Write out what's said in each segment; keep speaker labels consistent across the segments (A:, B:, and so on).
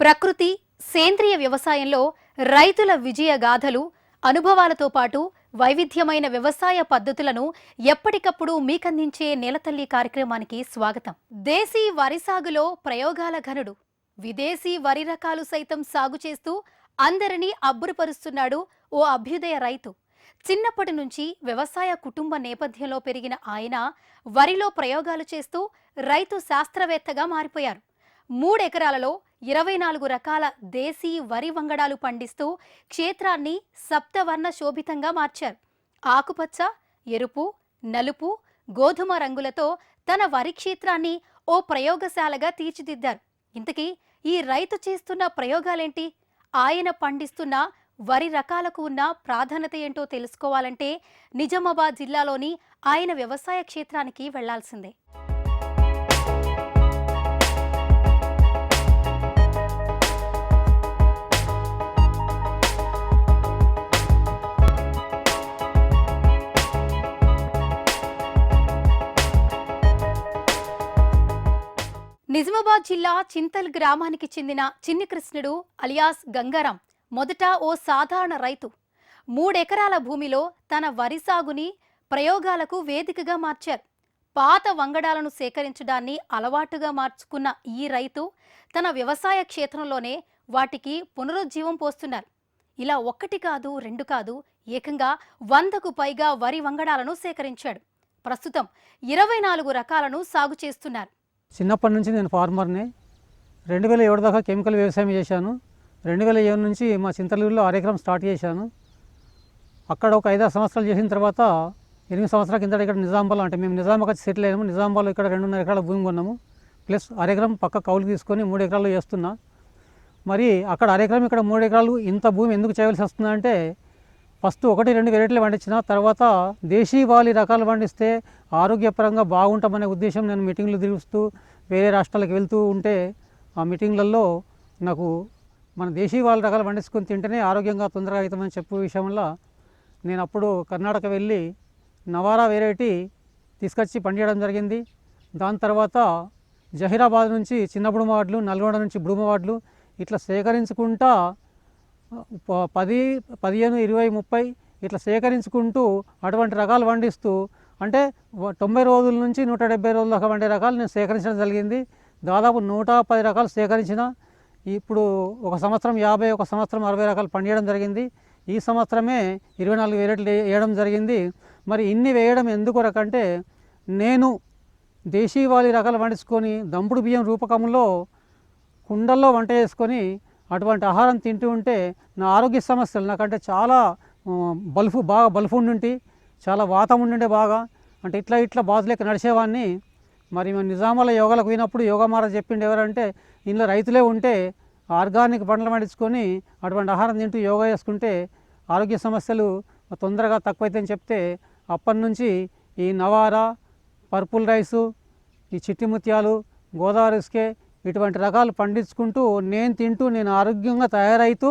A: ప్రకృతి సేంద్రియ వ్యవసాయంలో రైతుల విజయ గాథలు అనుభవాలతో పాటు వైవిధ్యమైన వ్యవసాయ పద్ధతులను ఎప్పటికప్పుడు మీకందించే నేలతల్లి కార్యక్రమానికి స్వాగతం. దేశీ వరి సాగులో ప్రయోగాల ఘనుడు. విదేశీ వరి రకాలు సైతం సాగు చేస్తూ అందరినీ అబ్బురపరుస్తున్నాడు ఓ అభ్యుదయ రైతు. చిన్నప్పటి నుంచి వ్యవసాయ కుటుంబ నేపథ్యంలో పెరిగిన ఆయన వరిలో ప్రయోగాలు చేస్తూ రైతు శాస్త్రవేత్తగా మారిపోయారు. మూడెకరాలలో ఇరవై నాలుగు రకాల దేశీ వరి వంగడాలు పండిస్తూ క్షేత్రాన్ని సప్తవర్ణ శోభితంగా మార్చారు. ఆకుపచ్చ ఎరుపు నలుపు గోధుమ రంగులతో తన వరి క్షేత్రాన్ని ఓ ప్రయోగశాలగా తీర్చిదిద్దారు. ఇంతకీ ఈ రైతు చేస్తున్న ప్రయోగాలేంటి? ఆయన పండిస్తున్న వరి రకాలకు ఉన్న ప్రాధాన్యత ఏంటో తెలుసుకోవాలంటే నిజామాబాద్ జిల్లాలోని ఆయన వ్యవసాయ క్షేత్రానికి వెళ్ళాల్సిందే. నిజామాబాద్ జిల్లా చింతల్ గ్రామానికి చెందిన చిన్ని కృష్ణుడు అలియాస్ గంగారాం మొదట ఓ సాధారణ రైతు. మూడెకరాల భూమిలో తన వరి సాగుని ప్రయోగాలకు వేదికగా మార్చారు. పాత వంగడాలను సేకరించడాన్ని అలవాటుగా మార్చుకున్న ఈ రైతు తన వ్యవసాయ క్షేత్రంలోనే వాటికి పునరుజ్జీవం పోస్తున్నారు. ఇలా ఒక్కటి కాదు రెండు కాదు ఏకంగా వందకు పైగా వరి వంగడాలను సేకరించాడు. ప్రస్తుతం ఇరవై నాలుగు రకాలను సాగు చేస్తున్నారు.
B: చిన్నప్పటి నుంచి నేను ఫార్మర్ని. రెండు వేల ఏడు దాకా కెమికల్ వ్యవసాయం చేశాను. రెండు వేల ఏడు నుంచి మా చింతలూరులో ఆర్యక్రమం స్టార్ట్ చేశాను. అక్కడ ఒక ఐదారు సంవత్సరాలు చేసిన తర్వాత ఎనిమిది సంవత్సరాల కింద ఇక్కడ నిజాంబాలో అంటే మేము నిజామాబాద్ సెటిల్ అయ్యాము. నిజాంబాలో ఇక్కడ రెండున్నర ఎకరాల భూమి కొన్నాము. ప్లస్ అరెకరం పక్క కౌలు తీసుకొని మూడు ఎకరాలు చేస్తున్నా. మరి అక్కడ అరెకరం ఇక్కడ మూడు ఎకరాలు ఇంత భూమి ఎందుకు చేయవలసి వస్తుందంటే ఫస్ట్ ఒకటి రెండు వెరైటీలు పండించిన తర్వాత దేశీవాలి రకాలు పండిస్తే ఆరోగ్యపరంగా బాగుంటామనే ఉద్దేశం నేను మీటింగ్లు తిరుగుతూ వేరే రాష్ట్రాలకు వెళ్తూ ఉంటే ఆ మీటింగ్లలో నాకు మన దేశీవాళి రకాలు పండించుకొని తింటేనే ఆరోగ్యంగా తొందరగా అవుతామని చెప్పు విషయంలో నేను అప్పుడు కర్ణాటక వెళ్ళి నవారా వెరైటీ తీసుకొచ్చి పండించడం జరిగింది. దాని తర్వాత జహీరాబాద్ నుంచి చిన్న బుడుమవాడ్లు నల్గొండ నుంచి బుడుమవాడ్లు ఇట్లా సేకరించుకుంటా పది పదిహేను ఇరవై ముప్పై ఇట్లా సేకరించుకుంటూ అటువంటి రకాలు పండిస్తూ అంటే తొంభై రోజుల నుంచి నూట డెబ్బై రోజుల దాకా వండే రకాలు నేను సేకరించడం జరిగింది. దాదాపు నూట పది రకాలు సేకరించిన ఇప్పుడు ఒక సంవత్సరం యాభై ఒక సంవత్సరం అరవై రకాలు పండియడం జరిగింది. ఈ సంవత్సరమే ఇరవై నాలుగు వెరైటీలు వేయడం జరిగింది. మరి ఇన్ని వేయడం ఎందుకు రకంటే నేను దేశీవాలి రకాలు పండించుకొని దంపుడు బియ్యం రూపకంలో కుండల్లో వంట చేసుకొని అటువంటి ఆహారం తింటూ ఉంటే నా ఆరోగ్య సమస్యలు నాకంటే చాలా బల్ఫు బాగా బల్ఫు ఉండి చాలా వాతం ఉండుండే బాగా. అంటే ఇట్లా ఇట్లా బాధలేక నడిచేవాడిని మరి మేము నిజామాల యోగాలకు పోయినప్పుడు యోగా మహారాజ్ చెప్పిండు ఎవరంటే ఇందులో రైతులే ఉంటే ఆర్గానిక్ పంటలు పండించుకొని అటువంటి ఆహారం తింటూ యోగా చేసుకుంటే ఆరోగ్య సమస్యలు తొందరగా తక్కువైతేని చెప్తే అప్పటి నుంచి ఈ నవారా పర్పుల్ రైసు ఈ చిట్టి ముత్యాలు గోదావరి ఇసుకే ఇటువంటి రకాలు పండించుకుంటూ నేను తింటూ నేను ఆరోగ్యంగా తయారైతూ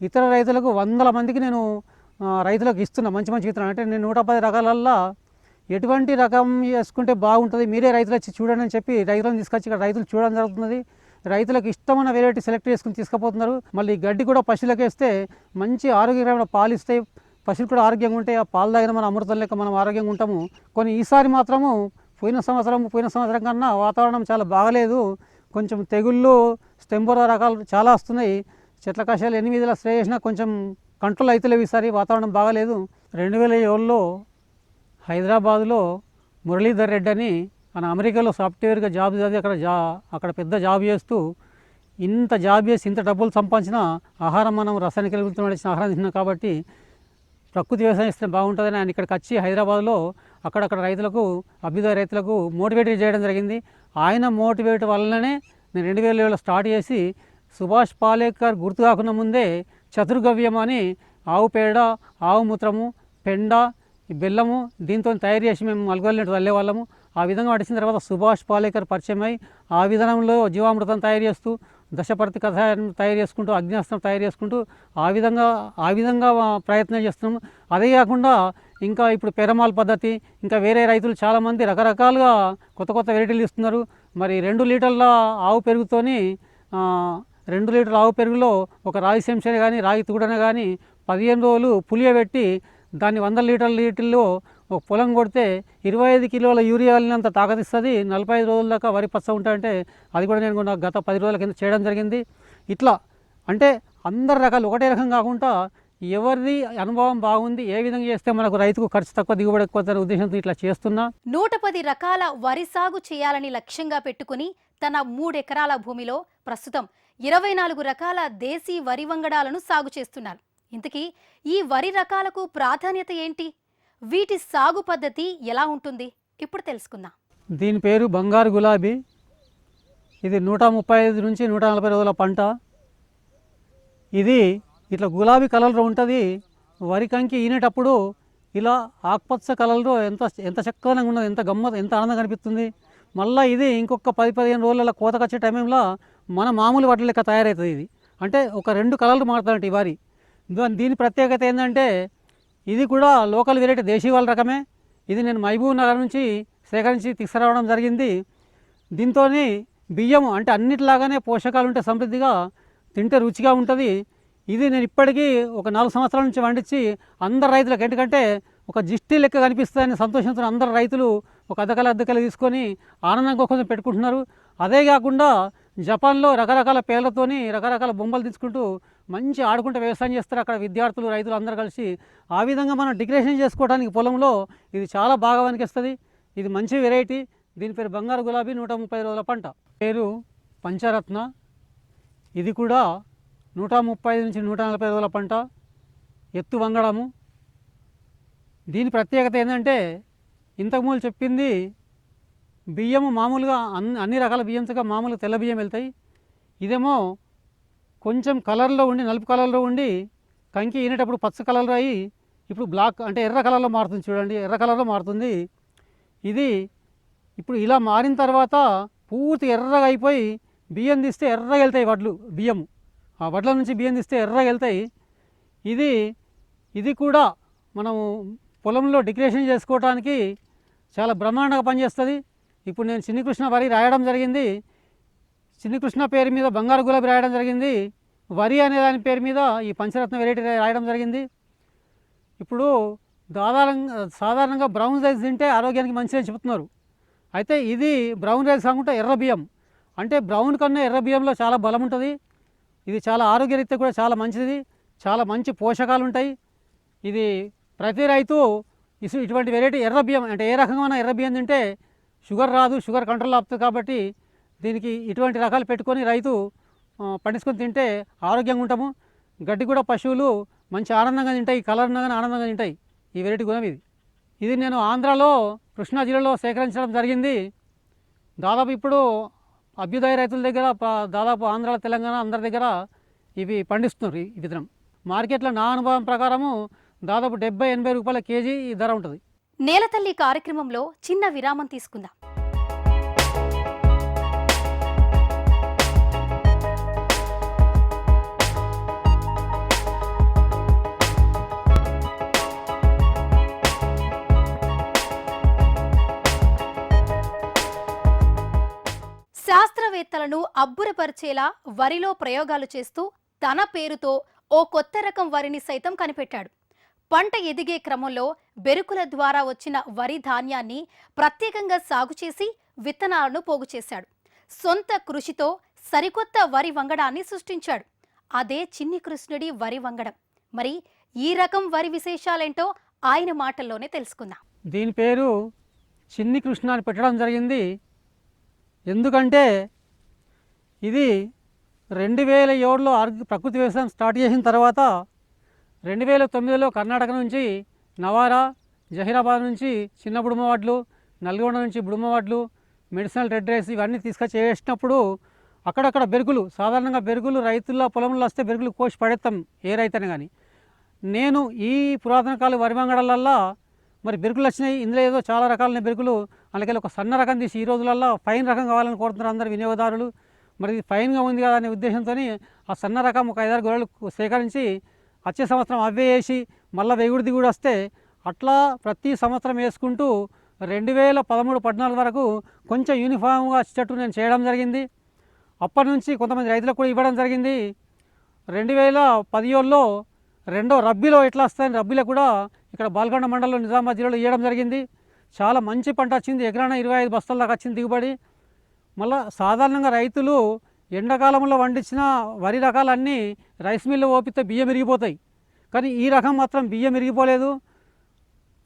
B: ఇతర రైతులకు వందల మందికి నేను రైతులకు ఇస్తున్నా మంచి మంచి విత్తనాలు అంటే నేను నూట పది రకాలల్లో ఎటువంటి రకం వేసుకుంటే బాగుంటుంది మీరే రైతులు వచ్చి చూడండి అని చెప్పి రైతులను తీసుకొచ్చి ఇక్కడ రైతులు చూడడం జరుగుతున్నది. రైతులకు ఇష్టమైన వెరైటీ సెలెక్ట్ చేసుకుని తీసుకుపోతున్నారు. మళ్ళీ గడ్డి కూడా పశువులకు వేస్తే మంచి ఆరోగ్యకరమైన పాలు ఇస్తాయి. పశువులు కూడా ఆరోగ్యంగా ఉంటాయి. ఆ పాలు తాగిన మన అమృతం లెక్క మనం ఆరోగ్యంగా ఉంటాము. కొన్ని ఈసారి మాత్రము పోయిన సంవత్సరం పోయిన సంవత్సరం కన్నా వాతావరణం చాలా బాగలేదు. కొంచెం తెగుళ్ళు స్టెంబోరా రకాలు చాలా వస్తున్నాయి. చెట్ల కషాయాలు ఎనిమిదిల స్ప్రే చేసినా కొంచెం కంట్రోల్ అవుతలేవు ఈసారి వాతావరణం బాగాలేదు. రెండు వేల ఏడులో హైదరాబాదులో మురళీధర్ రెడ్డి అని మన అమెరికాలో సాఫ్ట్వేర్గా జాబ్ చదివి అక్కడ జా అక్కడ పెద్ద జాబ్ చేస్తూ ఇంత జాబ్ చేసి ఇంత డబ్బులు సంపాదించిన ఆహారం మనం రసాయనిక ఎరువులతో ఆహారం తిన్నాం కాబట్టి ప్రకృతి వ్యవసాయం ఇస్తే బాగుంటుందని ఆయన ఇక్కడికి వచ్చి హైదరాబాద్లో అక్కడక్కడ రైతులకు అభ్యుదయ రైతులకు మోటివేట్ చేయడం జరిగింది. ఆయన మోటివేట్ వల్లనే నేను రెండు వేల ఏడులో స్టార్ట్ చేసి సుభాష్ పాలేకర్ గుర్తు కాకుండా ముందే చతుర్గవ్యం అని ఆవు పేడ ఆవు మూత్రము పెండ బెల్లము దీంతో తయారు చేసి మేము అల్గోలినట్టు వెళ్ళేవాళ్ళము ఆ విధంగా నడిచిన తర్వాత సుభాష్ పాలేకర్ పరిచయం అయి ఆ విధానంలో జీవామృతం తయారు చేస్తూ దశపర్తి కథ తయారు చేసుకుంటూ అగ్నిస్త్రం తయారు చేసుకుంటూ ఆ విధంగా ఆ విధంగా ప్రయత్నం చేస్తున్నాము. అదే కాకుండా ఇంకా ఇప్పుడు పెరమాల్ పద్ధతి ఇంకా వేరే రైతులు చాలామంది రకరకాలుగా కొత్త కొత్త వెరైటీలు ఇస్తున్నారు. మరి రెండు లీటర్ల ఆవు పెరుగుతోని రెండు లీటర్ల ఆవు పెరుగులో ఒక రాగి చెంచాని కానీ రాగి తుగుడన కానీ పదిహేను రోజులు పులియబెట్టి దాన్ని వంద లీటర్ల నీటిల్లో ఒక పొలం కొడితే ఇరవై ఐదు కిలోల యూరియా వెళ్ళినంత తాకతిస్తుంది నలభై ఐదు రోజుల దాకా వరి పచ్చ ఉంటాయంటే అది కూడా నేను కొన్న గత పది రోజుల కింద చేయడం జరిగింది. ఇట్లా అంటే అందరి రకాలు ఒకటే రకం కాకుండా ఎవరిది అనుభవం బాగుంది ఏ విధంగా చేస్తే మనకు రైతుకు ఖర్చు తక్కువ దిగుబడి ఎక్కువ ఉద్దేశంతో ఇట్లా చేస్తున్నా.
A: నూట పది రకాల వరి సాగు చేయాలని లక్ష్యంగా పెట్టుకుని తన మూడెకరాల భూమిలో ప్రస్తుతం ఇరవై నాలుగు రకాల దేశీ వరి వంగడాలను సాగు చేస్తున్నారు. ఇంతకీ ఈ వరి రకాలకు ప్రాధాన్యత ఏంటి? వీటి సాగు పద్ధతి ఎలా ఉంటుంది? ఇప్పుడు తెలుసుకుందాం.
B: దీని పేరు బంగారు గులాబీ. ఇది నూట ముప్పై ఐదు నుంచి నూట నలభై రోజుల పంట. ఇది ఇట్లా గులాబీ కలర్లో ఉంటుంది. వరి కంకి ఈనేటప్పుడు ఇలా ఆకుపచ్చ కలర్లో ఎంత ఎంత చక్కగా ఉన్నది ఎంత గమ్మత్ ఎంత ఆనందం కనిపిస్తుంది మళ్ళీ ఇది ఇంకొక పది పదిహేను రోజుల కోతకు వచ్చే టైంలో మన మామూలు వడ్ల లెక్క తయారవుతుంది ఇది. అంటే ఒక రెండు కలర్లు మారుతాయంట ఈ వరి. దాని దీని ప్రత్యేకత ఏంటంటే ఇది కూడా లోకల్ వెరైటీ దేశీవాళ్ళ రకమే. ఇది నేను మహబూబ్ నగర్ నుంచి సేకరించి తీసుకురావడం జరిగింది. దీంతో బియ్యం అంటే అన్నిటిలాగానే పోషకాలు ఉంటే సమృద్ధిగా తింటే రుచిగా ఉంటుంది. ఇది నేను ఇప్పటికీ ఒక నాలుగు సంవత్సరాల నుంచి వండించి అందరు రైతులకు ఎందుకంటే ఒక జిస్టీ లెక్క కనిపిస్తుందని సంతోషంతో అందరు రైతులు ఒక అద్దకల అద్దకలు తీసుకొని ఆనందంగా కోసం పెట్టుకుంటున్నారు. అదే కాకుండా జపాన్లో రకరకాల పేర్లతోని రకరకాల బొమ్మలు తీసుకుంటూ మంచి ఆడుకుంటూ వ్యవసాయం చేస్తారు అక్కడ విద్యార్థులు రైతులు అందరూ కలిసి. ఆ విధంగా మనం డిక్రేషన్ చేసుకోవడానికి పొలంలో ఇది చాలా బాగా వనికిస్తుంది ఇది మంచి వెరైటీ. దీని పేరు బంగారు గులాబీ నూట ముప్పై రోజుల పంట. పేరు పంచరత్న. ఇది కూడా నూట ముప్పై నుంచి నూట నలభై రోజుల పంట ఎత్తు వంగడము. దీని ప్రత్యేకత ఏంటంటే ఇంతకుముందు చెప్పింది బియ్యము మామూలుగా అన్ని అన్ని రకాల బియ్యంతో మామూలుగా తెల్ల బియ్యం వెళ్తాయి. ఇదేమో కొంచెం కలర్లో ఉండి నలుపు కలర్లో ఉండి కంకి ఈనేటప్పుడు పచ్చ కలర్లో అయ్యి ఇప్పుడు బ్లాక్ అంటే ఎర్ర కలర్లో మారుతుంది చూడండి ఎర్ర కలర్లో మారుతుంది. ఇది ఇప్పుడు ఇలా మారిన తర్వాత పూర్తి ఎర్రగా అయిపోయి బియ్యం తీస్తే ఎర్రగా వెళ్తాయి వడ్లు బియ్యము. ఆ వడ్ల నుంచి బియ్యం తీస్తే ఎర్రగా వెళ్తాయి. ఇది ఇది కూడా మనము పొలంలో డిక్రేషన్ చేసుకోవడానికి చాలా బ్రహ్మాండంగా పనిచేస్తుంది. ఇప్పుడు నేను చిన్నికృష్ణ వరి రాయడం జరిగింది. చిన్నికృష్ణ పేరు మీద బంగారు గులాబీ రాయడం జరిగింది. వరి అనే దాని పేరు మీద ఈ పంచరత్న వెరైటీ రాయడం జరిగింది. ఇప్పుడు దాదాపు సాధారణంగా బ్రౌన్ రైస్ తింటే ఆరోగ్యానికి మంచిదని చెబుతున్నారు అయితే ఇది బ్రౌన్ రైస్ కాకుండా ఎర్ర బియ్యం. అంటే బ్రౌన్ కన్నా ఎర్ర బియ్యంలో చాలా బలం ఉంటుంది. ఇది చాలా ఆరోగ్యరీత్యా కూడా చాలా మంచిది. చాలా మంచి పోషకాలు ఉంటాయి ఇది ప్రతి రైతు ఇసు ఇటువంటి వెరైటీ ఎర్ర బియ్యం అంటే ఏ రకమైన ఎర్ర బియ్యం తింటే షుగర్ రాదు షుగర్ కంట్రోల్ అవుతుంది కాబట్టి దీనికి ఇటువంటి రకాలు పెట్టుకొని రైతు పండించుకొని తింటే ఆరోగ్యంగా ఉంటాము. గడ్డి కూడా పశువులు మంచి ఆనందంగా తింటాయి కలర్ ఆనందంగా తింటాయి. ఈ వెరైటీ గుణం ఇది. ఇది నేను ఆంధ్రాలో కృష్ణా జిల్లాలో సేకరించడం జరిగింది. దాదాపు ఇప్పుడు అభ్యుదయ రైతుల దగ్గర దాదాపు ఆంధ్ర తెలంగాణ అందరి దగ్గర ఇవి పండిస్తున్నారు ఈ- ఈ విత్తనం. మార్కెట్లో నా అనుభవం ప్రకారము దాదాపు డెబ్బై ఎనభై రూపాయల కేజీ ఈ ధర ఉంటుంది.
A: నేలతల్లి కార్యక్రమంలో చిన్న విరామం తీసుకుందాం. శాస్త్రవేత్తలను అబ్బురపరిచేలా వరిలో ప్రయోగాలు చేస్తూ తన పేరుతో ఓ కొత్త రకం వరిని సైతం కనిపెట్టాడు. పంట ఎదిగే క్రమంలో బెరుకుల ద్వారా వచ్చిన వరి ధాన్యాన్ని ప్రత్యేకంగా సాగు చేసి విత్తనాలను పోగు చేశాడు. సొంత కృషితో సరికొత్త వరి వంగడాన్ని సృష్టించాడు. అదే చిన్ని కృష్ణుడి వరి వంగడం. మరి ఈ రకం వరి విశేషాలేంటో ఆయన మాటల్లోనే తెలుసుకుందాం.
B: దీని పేరు చిన్ని కృష్ణ అని పెట్టడం జరిగింది. ఎందుకంటే ఇది రెండు వేల ఏడులో ఆర్ ప్రకృతి వ్యవసాయం స్టార్ట్ చేసిన తర్వాత రెండు వేల తొమ్మిదిలో కర్ణాటక నుంచి నవారా జహీరాబాద్ నుంచి చిన్న బుడుమవాడ్లు నల్గొండ నుంచి బుడుమవాడ్లు మెడిసినల్ రెడ్ రైస్ ఇవన్నీ తీసుకొచ్చి వేసినప్పుడు అక్కడక్కడ బెరుగులు సాధారణంగా బెరుగులు రైతుల పొలంలో వస్తే బెరుగులు కోసి పడేస్తాం ఏ రైతైనా కానీ నేను ఈ పురాతన కాల వరి వంగడాలల్లో మరి బెరుగులు వచ్చినాయి. ఇందులో ఏదో చాలా రకాలైన బెరుగులు అందుకని ఒక సన్న రకం తీసి ఈ రోజులల్లో ఫైన్ రకం కావాలని కోరుతున్నారు అందరు వినియోగదారులు. మరి ఇది ఫైన్గా ఉంది కదా అనే ఉద్దేశంతో ఆ సన్న రకం ఒక ఐదారు గొర్రెలు సేకరించి వచ్చే సంవత్సరం అవే వేసి మళ్ళీ వెగుడు దిగుడు వస్తే అట్లా ప్రతి సంవత్సరం వేసుకుంటూ రెండు వేల పదమూడు పద్నాలుగు వరకు కొంచెం యూనిఫామ్గా వచ్చేటట్టు నేను చేయడం జరిగింది. అప్పటి నుంచి కొంతమంది రైతులకు కూడా ఇవ్వడం జరిగింది. రెండు వేల పదిహేడులో రెండో రబ్బీలో ఎట్లా వస్తాయని రబ్బీలో కూడా ఇక్కడ బాల్కొండ మండలంలో నిజామాబాద్ జిల్లాలో ఇవ్వడం జరిగింది. చాలా మంచి పంట వచ్చింది. ఎకరాన ఇరవై ఐదు బస్తాల దాకా వచ్చింది దిగుబడి. మళ్ళీ సాధారణంగా రైతులు ఎండాకాలంలో పండించిన వరి రకాలన్నీ రైస్ మిల్లు ఓపితే బియ్యం విరిగిపోతాయి. కానీ ఈ రకం మాత్రం బియ్యం విరిగిపోలేదు.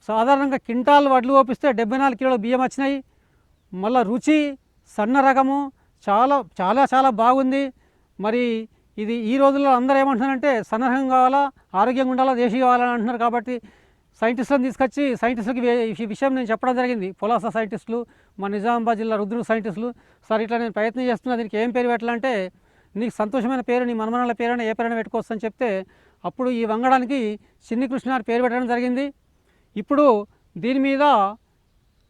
B: సాధారణంగా కింటాల్ వడ్లు ఓపిస్తే డెబ్బై నాలుగు కిలోల బియ్యం వచ్చినాయి. మళ్ళా రుచి సన్న రకము చాలా చాలా చాలా బాగుంది. మరి ఇది ఈ రోజుల్లో అందరూ ఏమంటున్నారంటే సన్న రకం కావాలా ఆరోగ్యంగా ఉండాలా దేశీయ కావాలని అంటున్నారు కాబట్టి సైంటిస్టులను తీసుకొచ్చి సైంటిస్టులకి ఈ విషయం నేను చెప్పడం జరిగింది. పొలాసా సైంటిస్టులు మా నిజామాబాద్ జిల్లా రుద్రుడు సైంటిస్టులు సార్ ఇట్లా నేను ప్రయత్నం చేస్తున్నా దీనికి ఏం పేరు పెట్టాలంటే నీకు సంతోషమైన పేరు నీ మనమనాల పేరైనా ఏ పేరైనా పెట్టుకోవచ్చు అని చెప్తే అప్పుడు ఈ వంగడానికి చిన్ని కృష్ణ పేరు పెట్టడం జరిగింది. ఇప్పుడు దీని మీద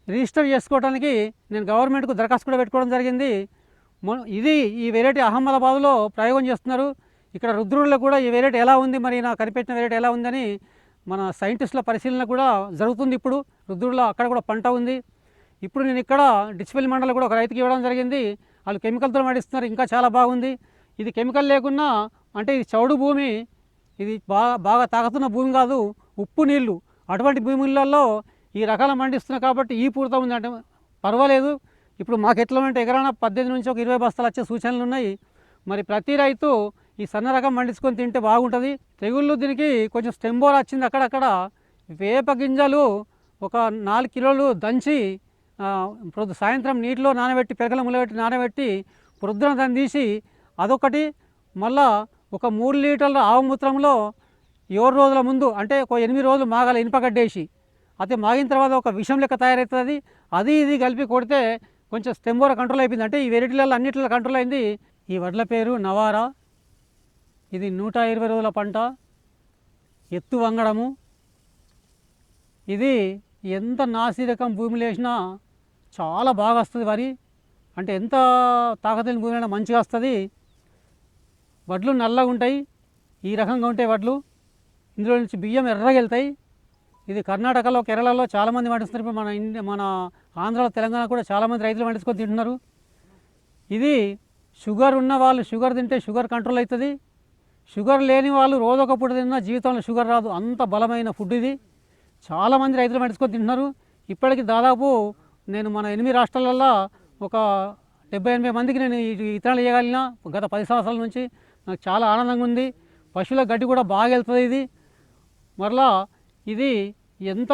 B: రిజిస్టర్ చేసుకోవడానికి నేను గవర్నమెంట్కు దరఖాస్తు కూడా పెట్టుకోవడం జరిగింది. ఇది ఈ వెరైటీ అహ్మదాబాద్లో ప్రయోగం చేస్తున్నారు. ఇక్కడ రుద్రుడిలో కూడా ఈ వెరైటీ ఎలా ఉంది మరి నా కనిపెట్టిన వెరైటీ ఎలా ఉందని మన సైంటిస్టుల పరిశీలన కూడా జరుగుతుంది ఇప్పుడు. రుద్రుడిలో అక్కడ కూడా పంట ఉంది. ఇప్పుడు నేను ఇక్కడ డిచ్పల్లి మండలం కూడా ఒక రైతుకి ఇవ్వడం జరిగింది. వాళ్ళు కెమికల్తో పండిస్తున్నారు. ఇంకా చాలా బాగుంది. ఇది కెమికల్ లేకున్నా అంటే ఇది చౌడు భూమి. ఇది బాగా బాగా తాగుతున్న భూమి కాదు. ఉప్పు నీళ్ళు. అటువంటి భూములలో ఈ రకాల పండిస్తున్నాయి కాబట్టి ఈ పూర్త ఉంది అంటే పర్వాలేదు. ఇప్పుడు మాకు ఎట్లా అంటే ఎకరాన పద్దెనిమిది నుంచి ఒక ఇరవై బస్తాలు వచ్చే సూచనలు ఉన్నాయి. మరి ప్రతి రైతు ఈ సన్న రకం పండించుకొని తింటే బాగుంటుంది. తెగుళ్ళు దీనికి కొంచెం స్టెంబోర్ వచ్చింది అక్కడక్కడ. వేప గింజలు ఒక నాలుగు కిలోలు దంచి సాయంత్రం నీటిలో నానబెట్టి పెరగల ములబెట్టి నానబెట్టి ప్రొద్దున దాన్ని తీసి అదొకటి మళ్ళా ఒక మూడు లీటర్ల ఆవుమూత్రంలో ఏడు రోజుల ముందు అంటే ఒక ఎనిమిది రోజులు మాగాల ఇనుపగడ్డేసి అయితే మాగిన తర్వాత ఒక విషం లెక్క తయారవుతుంది అది ఇది కలిపి కొడితే కొంచెం స్టెంబోర కంట్రోల్ అయిపోయింది. అంటే ఈ వెరైటీలలో అన్నిటిలో కంట్రోల్ అయింది. ఈ వడ్ల పేరు నవారా. ఇది నూట ఇరవై రోజుల పంట. ఎత్తు వంగడము. ఇది ఎంత నాసిరకం భూమిలో వేసినా చాలా బాగా వస్తుంది వరి. అంటే ఎంత తాకతైన భూమి అయినా మంచిగా వస్తుంది. వడ్లు నల్లగా ఉంటాయి. ఈ రకంగా ఉంటాయి వడ్లు. ఇందులో నుంచి బియ్యం ఎర్రగెళ్తాయి ఇది కర్ణాటకలో కేరళలో చాలామంది పండిస్తున్నారు. ఇప్పుడు మన ఇండియా మన ఆంధ్రలో తెలంగాణ కూడా చాలామంది రైతులు పండించుకొని తింటున్నారు. ఇది షుగర్ ఉన్న వాళ్ళు షుగర్ తింటే షుగర్ కంట్రోల్ అవుతుంది. షుగర్ లేని వాళ్ళు రోజొకప్పుడు తిన్నా జీవితంలో షుగర్ రాదు. అంత బలమైన ఫుడ్ ఇది. చాలామంది రైతులు పండించుకొని తింటున్నారు. ఇప్పటికి దాదాపు నేను మన ఎనిమిది రాష్ట్రాలలో ఒక డెబ్బై ఎనభై మందికి నేను విత్తనాలు వేయగలిగిన గత పది సంవత్సరాల నుంచి నాకు చాలా ఆనందంగా ఉంది. పశువుల గడ్డి కూడా బాగా వెళ్తుంది ఇది. మరలా ఇది ఎంత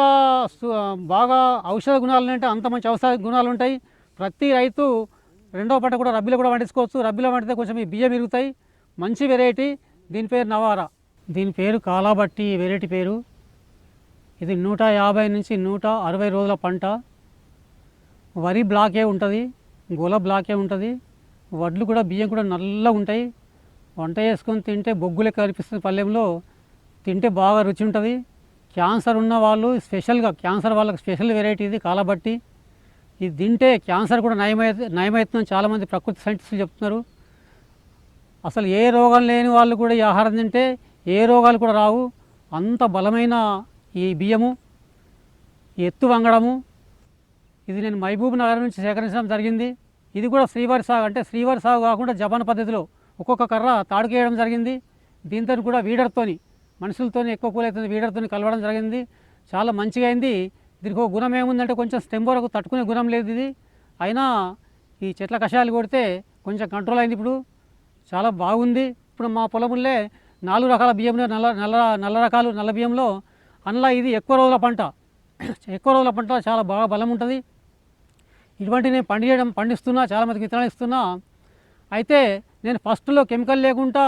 B: సు- బాగా ఔషధ గుణాలు అంటే అంత మంచి ఔషధ గుణాలు ఉంటాయి. ప్రతి రైతు రెండో పంట కూడా రబ్బీలో కూడా పండించుకోవచ్చు. రబ్బీలో పండితే కొంచెం ఈ బియ్యం పెరుగుతాయి మంచి వెరైటీ. దీని పేరు నవారా. దీని పేరు కాలాబట్టి వెరైటీ పేరు. ఇది నూట యాభై నుంచి నూట అరవై రోజుల పంట. వరి బ్లాకే ఉంటుంది గోల బ్లాకే ఉంటుంది వడ్లు కూడా బియ్యం కూడా నల్లగా ఉంటాయి. వంట చేసుకొని తింటే బొగ్గులే కనిపిస్తుంది పల్లెంలో. తింటే బాగా రుచి ఉంటుంది. క్యాన్సర్ ఉన్న వాళ్ళు స్పెషల్గా క్యాన్సర్ వాళ్ళకి స్పెషల్ వెరైటీ ఇది కాలబట్టి. ఇది తింటే క్యాన్సర్ కూడా నయమై నయమవుతుందని చాలామంది ప్రకృతి సైంటిస్టులు చెప్తున్నారు. అసలు ఏ రోగం లేని వాళ్ళు కూడా ఈ ఆహారం తింటే ఏ రోగాలు కూడా రావు. అంత బలమైన ఈ బియ్యము ఎత్తు వంగడము ఇది నేను మహబూబ్ నగర్ నుంచి సేకరించడం జరిగింది. ఇది కూడా శ్రీవారి సాగు అంటే శ్రీవారి సాగు కాకుండా జపాన్ పద్ధతిలో ఒక్కొక్క కర్ర తాడుకేయడం జరిగింది. దీంతో కూడా వీడర్తోని మనుషులతోని ఎక్కువ కూలైతుంది వీడర్తోని కలవడం జరిగింది. చాలా మంచిగా అయింది. దీనికి ఒక గుణం ఏముందంటే కొంచెం స్టెంబోరకు తట్టుకునే గుణం లేదు ఇది. అయినా ఈ చెట్ల కషాయాలు కొడితే కొంచెం కంట్రోల్ అయింది ఇప్పుడు. చాలా బాగుంది. ఇప్పుడు మా పొలముల్లే నాలుగు రకాల బియ్యంలో నల్ల నల్ల నల్ల రకాలు నల్ల బియ్యంలో. అందులో ఇది ఎక్కువ రోజుల పంట. ఎక్కువ రోజుల పంట చాలా బాగా బలం ఉంటుంది. ఇటువంటి నేను పండించడం పండిస్తున్నా చాలామందికి విత్తనాలు ఇస్తున్నా. అయితే నేను ఫస్ట్లో కెమికల్ లేకుండా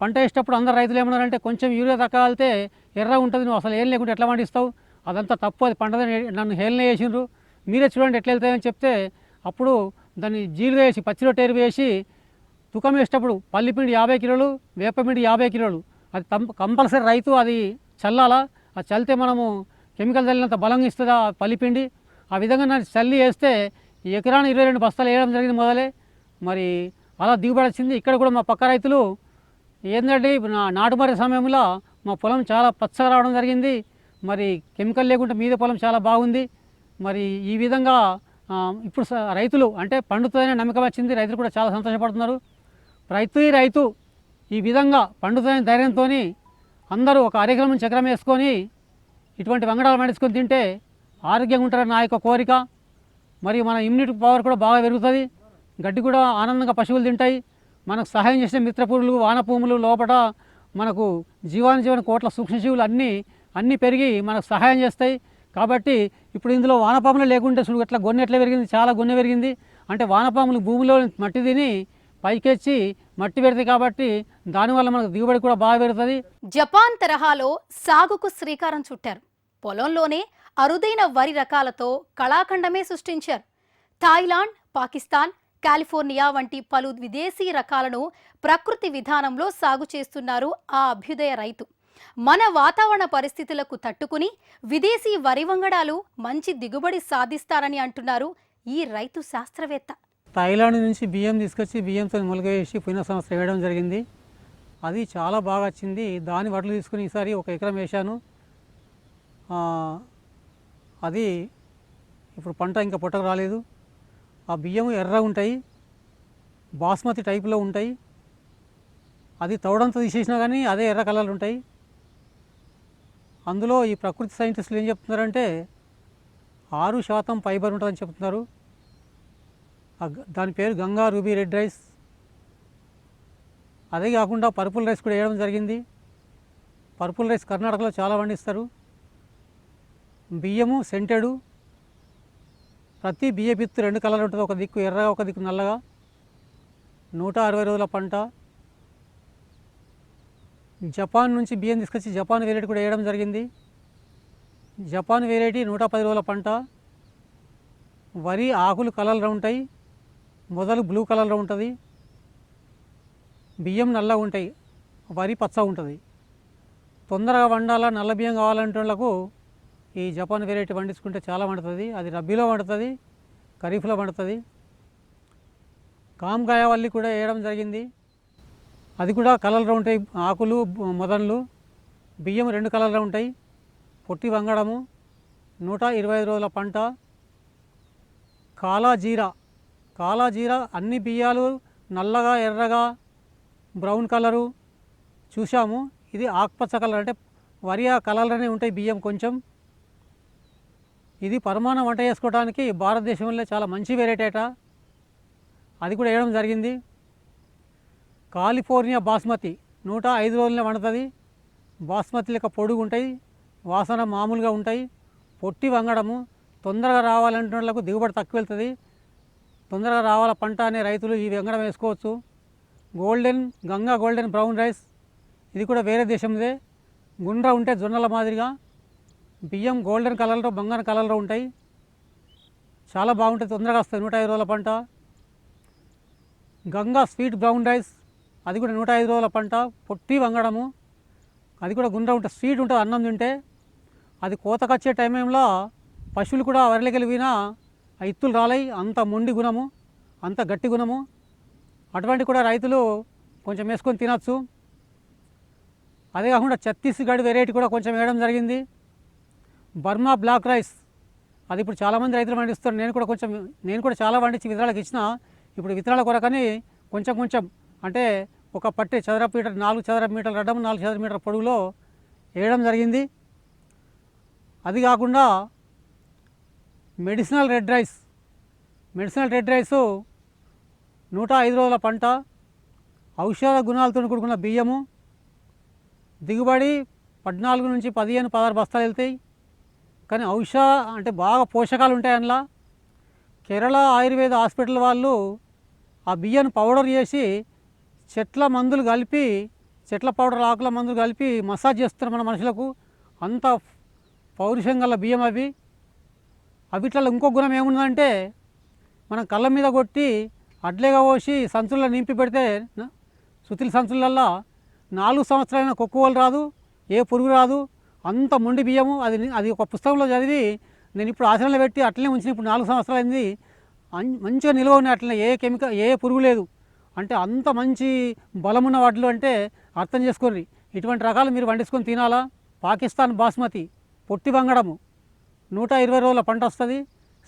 B: పంట వేసేటప్పుడు అందరు రైతులు ఏమన్నారంటే కొంచెం యూరియా తక్కగలితే వెళ్తే ఎర్ర ఉంటుంది నువ్వు అసలు ఏం లేకుండా ఎట్లా పండిస్తావు? అదంతా తప్పు అది పండదని నన్ను హేళన చేసిండ్రు. మీరే చూడండి ఎట్లా వెళ్తాయని చెప్తే అప్పుడు దాన్ని జీలుగా వేసి పచ్చిరొట్టేరు వేసి తూకం వేసేటప్పుడు పల్లిపిండి యాభై కిలోలు వేపపిండి యాభై కిలోలు. అది కంపల్సరీ రైతు అది చల్లాలా? అది చల్లితే మనము కెమికల్ చల్లినంత బలంగా ఇస్తుందా పల్లిపిండి ఆ విధంగా నన్ను చల్లి వేస్తే ఈ ఇరవై రెండు బస్తాలు వేయడం జరిగింది మొదలే. మరి అలా దిగుబడి వచ్చింది. ఇక్కడ కూడా మా పక్క రైతులు ఏంటంటే నా నాటుమరి సమయంలో మా పొలం చాలా పచ్చగా రావడం జరిగింది. మరి కెమికల్ లేకుండా మీద పొలం చాలా బాగుంది. మరి ఈ విధంగా ఇప్పుడు స- రైతులు అంటే పండుతుందనే నమ్మకం వచ్చింది. రైతులు కూడా చాలా సంతోషపడుతున్నారు. రైతు రైతు ఈ విధంగా పండుతుందనే ధైర్యంతో అందరూ ఒక అరెగ్రమం చక్రం వేసుకొని ఇటువంటి వంగడాలు పండించుకొని తింటే ఆరోగ్యంగా ఉంటారని నా యొక్క కోరిక. మరియు మన ఇమ్యూనిటీ పవర్ కూడా బాగా పెరుగుతుంది. గడ్డి కూడా ఆనందంగా పశువులు తింటాయి. మనకు సహాయం చేసిన మిత్రపురులు వానపూములు లోపల మనకు జీవాన జీవన కోట్ల సూక్ష్మజీవులు అన్నీ అన్నీ పెరిగి మనకు సహాయం చేస్తాయి. కాబట్టి ఇప్పుడు ఇందులో వానపాములు లేకుంటే చూడు ఎట్లా గొన్నె ఎట్లా పెరిగింది చాలా గొన్నె పెరిగింది. అంటే వానపాములు భూమిలో మట్టి తిని పైకెచ్చి మట్టి పెడతాయి కాబట్టి దానివల్ల మనకు దిగుబడి కూడా బాగా పెరుగుతుంది.
A: జపాన్ తరహాలో సాగుకు శ్రీకారం చుట్టారు. పొలంలోనే అరుదైన వరి రకాలతో కళాఖండమే సృష్టించారు. థాయిలాండ్ పాకిస్తాన్ కాలిఫోర్నియా వంటి పలు విదేశీ రకాలను ప్రకృతి విధానంలో సాగు చేస్తున్నారు ఆ అభ్యుదయ రైతు. మన వాతావరణ పరిస్థితులకు తట్టుకుని విదేశీ వరి వంగడాలు మంచి దిగుబడి సాధిస్తారని అంటున్నారు ఈ రైతు శాస్త్రవేత్త.
B: థాయిలాండ్ నుంచి బియ్యం తీసుకొచ్చి బియ్యంతో మొలక వేసి పోయిన సంవత్సరం వేయడం జరిగింది. అది చాలా బాగా వచ్చింది. దాని వడ్లు తీసుకుని ఈసారి ఒక ఎకరం వేశాను. అది ఇప్పుడు పంట ఇంకా పొట్టకు రాలేదు. ఆ బియ్యం ఎర్ర ఉంటాయి. బాస్మతి టైపులో ఉంటాయి. అది తవడంతో తీసేసినా కానీ అదే ఎర్ర కలర్లు ఉంటాయి. అందులో ఈ ప్రకృతి సైంటిస్టులు ఏం చెప్తున్నారంటే ఆరు శాతం ఫైబర్ ఉంటుందని చెప్తున్నారు. దాని పేరు గంగా రూబీ రెడ్ రైస్. అదే కాకుండా పర్పుల్ రైస్ కూడా వేయడం జరిగింది. పర్పుల్ రైస్ కర్ణాటకలో చాలా పండిస్తారు. బియ్యము సెంటెడు. ప్రతి బియ్య పిత్తు రెండు కలర్లు ఉంటుంది. ఒక దిక్కు ఎర్రగా ఒక దిక్కు నల్లగా. నూట అరవై రోజుల పంట. జపాన్ నుంచి బియ్యం తీసుకొచ్చి జపాన్ వెరైటీ కూడా వేయడం జరిగింది. జపాన్ వెరైటీ నూట పది రోజుల పంట. వరి ఆకులు కలర్లో ఉంటాయి. మొదలు బ్లూ కలర్లో ఉంటుంది. బియ్యం నల్లగా ఉంటాయి. వరి పచ్చ ఉంటుంది. తొందరగా వండాలా నల్ల బియ్యం కావాలంటే వాళ్ళకు ఈ జపాన్ వెరైటీ పండించుకుంటే చాలా పండుతుంది అది రబ్బీలో పండుతుంది ఖరీఫ్లో పండుతుంది కామకాయ వల్లి కూడా వేయడం జరిగింది. అది కూడా కలర్లో ఉంటాయి. ఆకులు బ- మొదళ్ళు బియ్యం రెండు కలర్లో ఉంటాయి. పొట్టి వంగడము నూట ఇరవై ఐదు రోజుల పంట. కాలాజీరా కాలాజీరా అన్ని బియ్యాలు నల్లగా ఎర్రగా బ్రౌన్ కలరు చూసాము ఇది ఆకుపచ్చ కలర్ అంటే వరి ఆ కలర్లోనే ఉంటాయి బియ్యం కొంచెం. ఇది పరమాణం వంట చేసుకోవడానికి భారతదేశంలో చాలా మంచి వెరైటీ అట. అది కూడా వేయడం జరిగింది. కాలిఫోర్నియా బాస్మతి నూట ఐదు రోజులనే వండుతుంది. బాస్మతి లెక్క పొడుగు ఉంటాయి వాసన మామూలుగా ఉంటాయి. పొట్టి వంగడము తొందరగా రావాలంటే వాళ్ళకు దిగుబడి తక్కువ వెళ్తుంది. తొందరగా రావాల పంట అనే రైతులు ఈ వంగడం వేసుకోవచ్చు. Golden Ganga golden brown rice ఇది కూడా వేరే దేశందే. గుండ్ర ఉంటే జొన్నల మాదిరిగా. బియ్యం గోల్డెన్ కలర్లో బంగారం కలర్లో ఉంటాయి. చాలా బాగుంటుంది. తొందరగా వస్తాయి. నూట ఐదు రోజుల పంట. Ganga sweet brown rice. అది కూడా నూట ఐదు రోజుల పంట. పొట్టి వంగడము. అది కూడా గుండ్ర ఉంటుంది స్వీట్ ఉంటుంది అన్నం తింటే. అది కోతకొచ్చే టైంలో పశువులు కూడా వరలికెళ్ళి వినా ఆ ఇత్తులు రాలై. అంత మొండి గుణము. అంత గట్టి గుణము. అటువంటి కూడా రైతులు కొంచెం వేసుకొని తినచ్చు. అదే కాకుండా ఛత్తీస్గఢ్ వెరైటీ కూడా కొంచెం వేయడం జరిగింది. Burma black rice. అది ఇప్పుడు చాలామంది రైతులు పండిస్తారు నేను కూడా కొంచెం నేను కూడా చాలా పండించి విత్తనాలకు ఇచ్చిన. ఇప్పుడు విత్తనాల కొరకని కొంచెం కొంచెం అంటే ఒక పట్టే చదరపు మీటర్ నాలుగు చదరపు మీటర్ల అడ్డం నాలుగు చదరపు మీటర్ పొడుగులో వేయడం జరిగింది. అది కాకుండా medicinal red rice. Medicinal red rice నూట ఐదు రోజుల పంట ఔషధ గుణాలతో కూడుకున్న బియ్యము దిగుబడి పద్నాలుగు నుంచి పదిహేను పదహారు బస్తాలు వెళ్తాయి. కానీ ఔషధ అంటే బాగా పోషకాలు ఉంటాయి అందులో కేరళ ఆయుర్వేద హాస్పిటల్ వాళ్ళు ఆ బియ్యాన్ని పౌడర్ చేసి చెట్ల మందులు కలిపి చెట్ల పౌడర్ ఆకుల మందులు కలిపి మసాజ్ చేస్తున్నారు మన మనుషులకు. అంత పౌరుషం గల బియ్యం అవి. అవిట్లలో ఇంకో గుణం ఏముందంటే మనం కళ్ళ మీద కొట్టి అడ్లేగా పోసి సంచుల్లో నింపి పెడితే న- సుతిల సంచులల్లో నాలుగు సంవత్సరాలైన కొక్కువలు రాదు ఏ పురుగు రాదు అంత మొండి బియ్యము అది అది ఒక పుస్తకంలో చదివి నేను ఇప్పుడు ఆశ్రమంలో పెట్టి అట్లనే ఉంచిన ఇప్పుడు నాలుగు సంవత్సరాలు అయింది. మంచిగా నిల్వ ఉన్నాయి అట్లనే ఏ కెమికల్ ఏ పురుగు లేదు. అంటే అంత మంచి బలమున్న వాటిలో అంటే అర్థం చేసుకోండి. ఇటువంటి రకాలు మీరు వండించుకొని తినాలా? పాకిస్తాన్ బాస్మతి పొట్టి వంగడము. నూట ఇరవై రోజుల పంట వస్తుంది.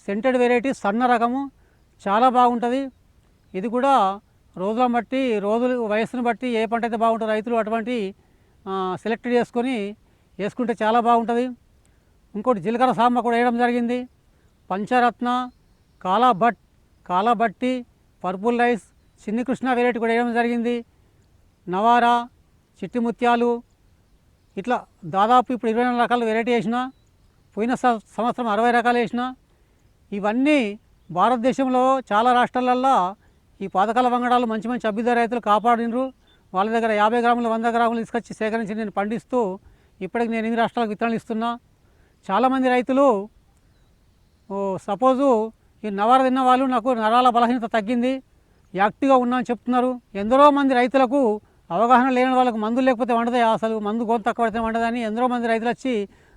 B: సెంటెడ్ వెరైటీ సన్న రకము. చాలా బాగుంటుంది. ఇది కూడా రోజులను బట్టి రోజులు వయస్సును బట్టి ఏ పంట అయితే బాగుంటుందో రైతులు అటువంటి సెలెక్ట్ చేసుకొని వేసుకుంటే చాలా బాగుంటుంది. ఇంకోటి జీలకర్ర సాంబ కూడా వేయడం జరిగింది. Pancharatna Kalabhat Kalabhatti purple rice Chinni Krishna variety కూడా వేయడం జరిగింది. నవారా చిట్టి ముత్యాలు ఇట్లా దాదాపు ఇప్పుడు ఇరవై నాలుగు రకాల వెరైటీ వేసిన పోయిన సంవత్సరం అరవై రకాలు వేసిన. ఇవన్నీ భారతదేశంలో చాలా రాష్ట్రాలల్లో ఈ పాతకాల వంగడాలు మంచి మంచి అభ్యుదయ రైతులు కాపాడినరు. వాళ్ళ దగ్గర యాభై గ్రాములు వంద గ్రాములు తీసుకొచ్చి సేకరించి నేను పండిస్తూ ఇప్పటికి నేను ఎన్ని రాష్ట్రాలకు విత్తనాలు ఇస్తున్నా? చాలామంది రైతులు ఓ సపోజు ఈ నవార తిన్న వాళ్ళు నాకు నరాల బలహీనత తగ్గింది యాక్టివ్గా ఉన్నా అని చెప్తున్నారు. ఎందరో మంది రైతులకు అవగాహన లేని వాళ్ళకు మందు లేకపోతే వండదే అసలు మందు గొంతు తక్కువ పడితే వండదని ఎందరో మంది రైతులు వచ్చి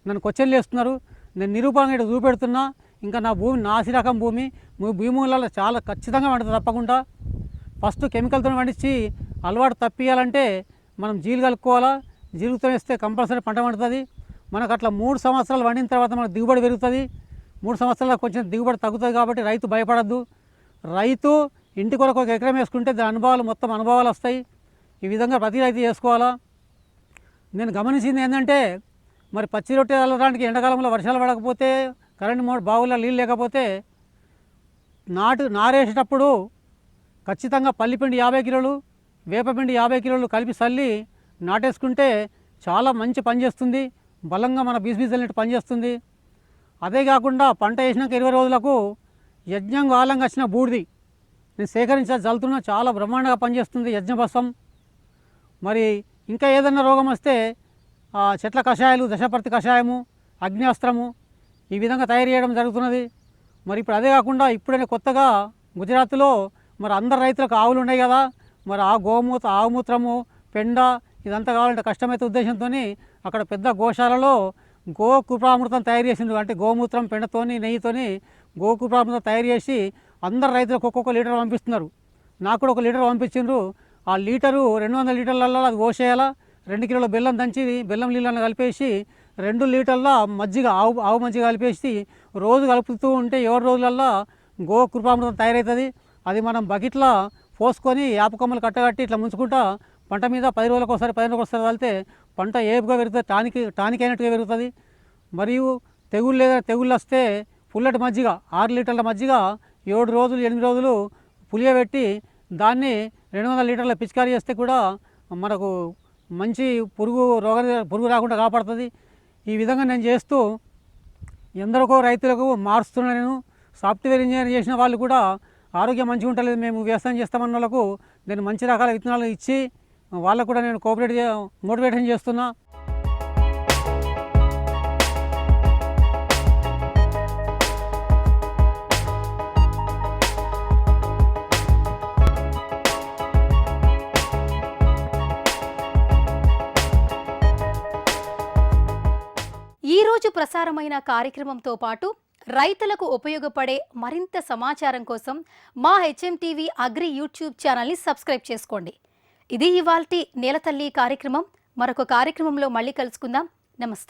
B: నన్ను క్వశ్చన్లు వేస్తున్నారు నేను నిరూపణగా ఇటు చూపెడుతున్నా. ఇంకా నా భూమి నాసి రకం భూమి. మీ భూములలో చాలా ఖచ్చితంగా వండుతుంది తప్పకుండా. ఫస్ట్ కెమికల్తో వండించి అలవాటు తప్పియాలంటే మనం జీలు కలుపుకోవాలా? జీవితం వేస్తే కంపల్సరీ పంట పండుతుంది. మనకు అట్లా మూడు సంవత్సరాలు వండిన తర్వాత మనకు దిగుబడి పెరుగుతుంది. మూడు సంవత్సరాల కొంచెం దిగుబడి తగ్గుతుంది కాబట్టి రైతు భయపడద్దు. రైతు ఇంటి కొరకు ఒక ఎకరం వేసుకుంటే దాని అనుభవాలు మొత్తం అనుభవాలు వస్తాయి. ఈ విధంగా ప్రతి రైతు చేసుకోవాలా? నేను గమనించింది ఏంటంటే మరి పచ్చి రొట్టె వెళ్ళడానికి ఎండాకాలంలో వర్షాలు పడకపోతే కరెంట్ మోడ్ బావుల్లో నీళ్ళు లేకపోతే నాటు నారేసేటప్పుడు ఖచ్చితంగా పల్లిపిండి యాభై కిలోలు వేపపిండి యాభై కిలోలు కలిపి చల్లి నాటేసుకుంటే చాలా మంచి పని చేస్తుంది. బలంగా మన బీసబీసల్ని పనిచేస్తుంది అదే కాకుండా పంట వేసినాక ఇరవై రోజులకు యజ్ఞం కాలంగా వచ్చిన బూడిది నేను సేకరించా జల్తున్న చాలా బ్రహ్మాండంగా పనిచేస్తుంది యజ్ఞభస్వం మరి ఇంకా ఏదైనా రోగం వస్తే ఆ చెట్ల కషాయాలు దశపర్తి కషాయము అగ్నిస్త్రము ఈ విధంగా తయారు చేయడం జరుగుతున్నది. మరి ఇప్పుడు అదే కాకుండా ఇప్పుడైనా కొత్తగా గుజరాత్లో మరి అందరు రైతులకు ఆవులు ఉన్నాయి కదా. మరి ఆ గోమూత్ర ఆవుమూత్రము పెండ ఇదంతా కావాలంటే కష్టమైతే ఉద్దేశంతో అక్కడ పెద్ద గోశాలలో గో కృపామృతం తయారు చేసిండ్రు. అంటే గోమూత్రం పెండతోని నెయ్యితోని గోకుపామృతం తయారు చేసి అందరు రైతులకు ఒక్కొక్క లీటర్ పంపిస్తున్నారు. నాకు కూడా ఒక లీటర్ పంపించిండ్రు. ఆ లీటరు రెండు వందల లీటర్లలో అది పోసేయాలా రెండు కిలోల బెల్లం దంచి బెల్లం నీళ్ళని కలిపేసి రెండు లీటర్ల మజ్జిగ ఆవు ఆవు మజ్జిగ కలిపేసి రోజు కలుపుతూ ఉంటే ఏడు రోజులల్లో గో కృపామృతం తయారవుతుంది అది మనం బకెట్లో పోసుకొని యాపకొమ్మలు కట్టగట్టి ఇట్లా ముంచుకుంటా పంట మీద పది రోజులకు ఒకసారి పది రోజులకు ఒకసారి వెళ్తే పంట ఏపుగా పెరుగుతుంది టానిక్ టానిక్ అయినట్టుగా పెరుగుతుంది. మరియు తెగుళ్ళు లేదా తెగుళ్ళు వస్తే పుల్లటి మజ్జిగ ఆరు లీటర్ల మజ్జిగ ఏడు రోజులు ఎనిమిది రోజులు పులియబెట్టి దాన్ని రెండు వందల లీటర్ల పిచికారీ చేస్తే కూడా మనకు మంచి పురుగు రోగ పురుగు రాకుండా కాపాడుతుంది. ఈ విధంగా నేను చేస్తూ ఎందరికో రైతులకు మారుస్తున్నా నేను. సాఫ్ట్వేర్ ఇంజనీర్ చేసిన వాళ్ళు కూడా ఆరోగ్యం మంచిగా ఉంటలేదు మేము వ్యవసాయం చేస్తామన్న వాళ్ళకు నేను మంచి రకాల విత్తనాలు ఇచ్చి వాళ్ళకు కూడా నేను కోఆపరేట్ మోటివేషన్ చేస్తున్నా.
A: ఈరోజు ప్రసారమైన కార్యక్రమంతో పాటు రైతులకు ఉపయోగపడే మరింత సమాచారం కోసం మా హెచ్ఎం టీవీ అగ్రి యూట్యూబ్ ఛానల్ని సబ్స్క్రైబ్ చేసుకోండి. ఇది ఇవాల్టి నేలతల్లి కార్యక్రమం. మరొక కార్యక్రమంలో మళ్ళీ కలుసుకుందాం. నమస్తే.